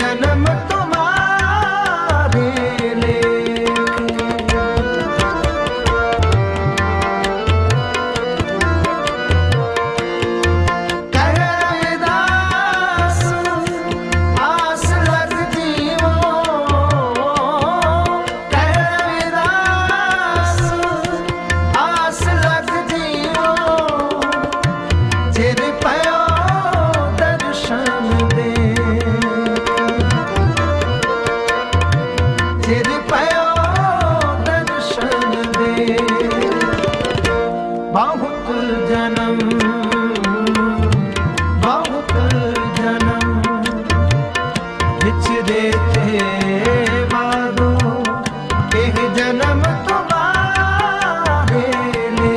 जन्म ਸਿਰ ਪਇਓ ਦਰਸ਼ਨ ਦੇ। ਬਹੁਤ ਜਨਮ ਬਹੁਤ ਜਨਮ। ਜਨਮ